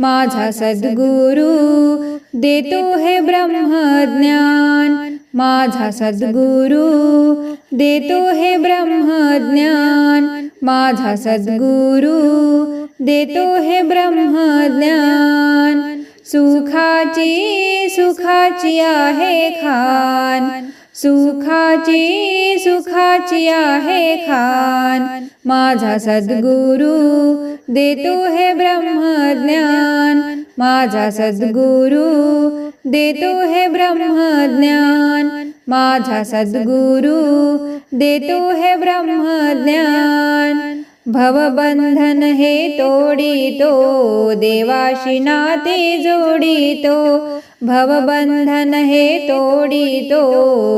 माझा सद्गुरु देतो हे ब्रह्मज्ञान. माझा सद्गुरु देतो हे ब्रह्मज्ञान. माझा सद्गुरु देतो हे ब्रह्मज्ञान. सुखाची सुखाची आहे खान. सुखाची सुखाची आहे खान. माझा सद्गुरु देतो हे ब्रह्मज्ञान. माझा सद्गुरु देतो हे ब्रह्मज्ञान. माझा सद्गुरु देतो हे ब्रह्मज्ञान. भवबंधन हे तोडितो देवाशी नाते जोडितो. भवबन्धन हे तोडितो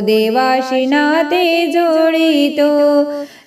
देवाशिना ते जोडितो।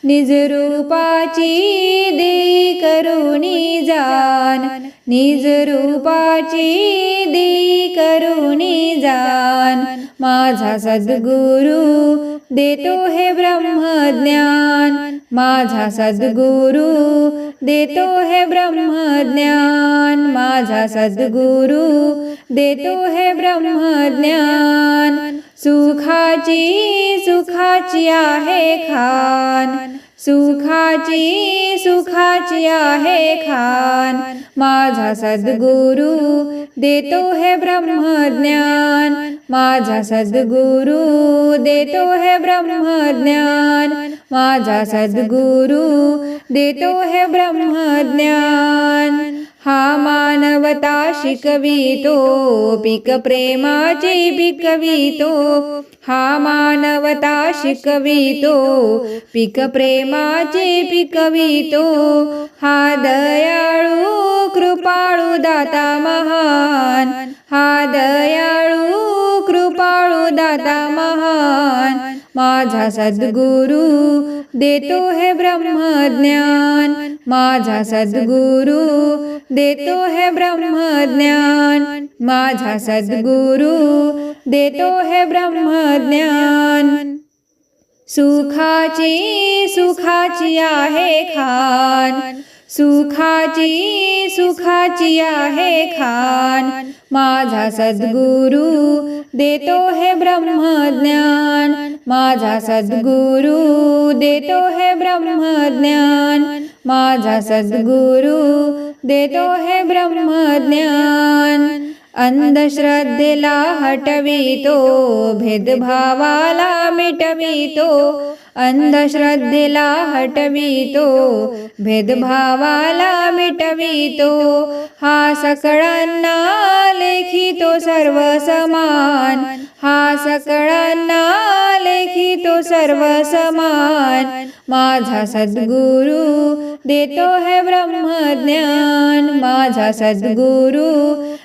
निजरूपाची दिली करुणी जान. निजरूपाची दिली करुणी जान. माझा सद्गुरु देतो हे ब्रह्मज्ञान. माझा सद्गुरु देतो हे ब्रह्मज्ञान. माझा सद्गुरु देतो हे ब्रह्मज्ञान. सुखाची सुखाची आहे खान. सुखाची सुखाची आहे खान. माझा सद्गुरु देतो हे ब्रह्मज्ञान. माझा सद्गुरु देतो हे ब्रह्मज्ञान. माझा सद्गुरु देतो हे ब्रह्मज्ञान. हा मानवता शिकवितो पिक प्रेमाचे पिकवितो हा मानवता शिकवितो पिक प्रेमाचे पिकवितो हा दयाळू कृपाळू दाता महान. हा दयाळू कृपाळू दाता महान. माझा सद्गुरु देतो हे ब्रह्मज्ञान. माझा सद्गुरु देतो हे ब्रह्मज्ञान. माझा सद्गुरु देतो हे ब्रह्मज्ञान. सुखाची सुखाची आहे खान. सुखाची सुखाची आहे खान. माझा सद्गुरु देतो हे ब्रह्मज्ञान. माझा सद्गुरु देतो हे ब्रह्मज्ञान. माझा सद्गुरु देतो हे ब्रह्मज्ञान. अंधश्रद्धेला हटवितो भेदभावाला मिटवितो अंधश्रद्धेला हटवितो भेदभावाला मिटवितो हा सकळांना लेखितो सर्व समान हा सकळांना लेखितो सर्व समान माझा सद्गुरु देतो हे ब्रह्मज्ञान माझा सद्गुरु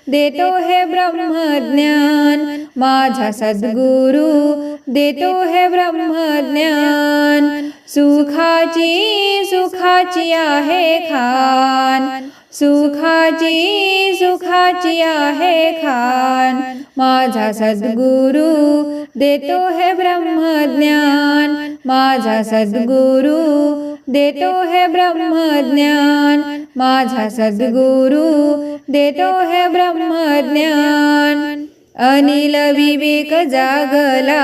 देतो हे ब्रह्मज्ञान माझा सद्गुरु. देतो हे ब्रह्मज्ञान सुखाची सुखाची आहे खान. सुखाची सुखाची आहे खान. माझा सद्गुरु देतो हे ब्रह्मज्ञान माझा सद्गुरु. देतो हे ब्रह्मज्ञान माझा सद्गुरु देतो हे ब्रह्मज्ञान अनिल विवेक जागला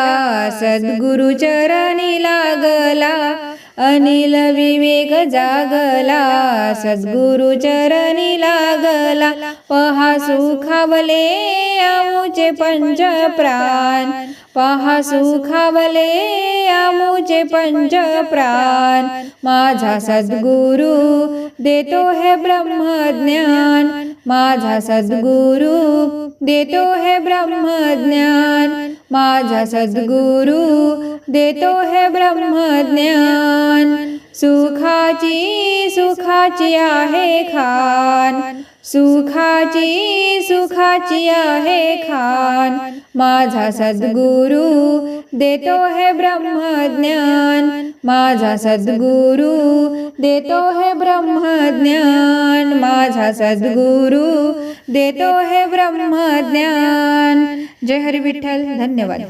सद्गुरु चरणी लागला. अनिल विवेक जागला सद्गुरु चरणी लागला. पहा सुखावले आमुचे पंच प्राण पहा सुखावले आमुचे पंच प्राण माझा सद्गुरु देतो हे ब्रह्मज्ञान. माझा सद्गुरु देतो हे ब्रह्मज्ञान. माझा सद्गुरु देतो हे ब्रह्मज्ञान. सुखाची सुखाची आहे खान. सुखाची सुखाची आहे खान. माझा सद्गुरू देतो हे ब्रह्मज्ञान. माझा सद्गुरू देतो हे ब्रह्मज्ञान. माझा सद्गुरू देतो हे ब्रह्मज्ञान. जय हरी विठ्ठल. धन्यवाद.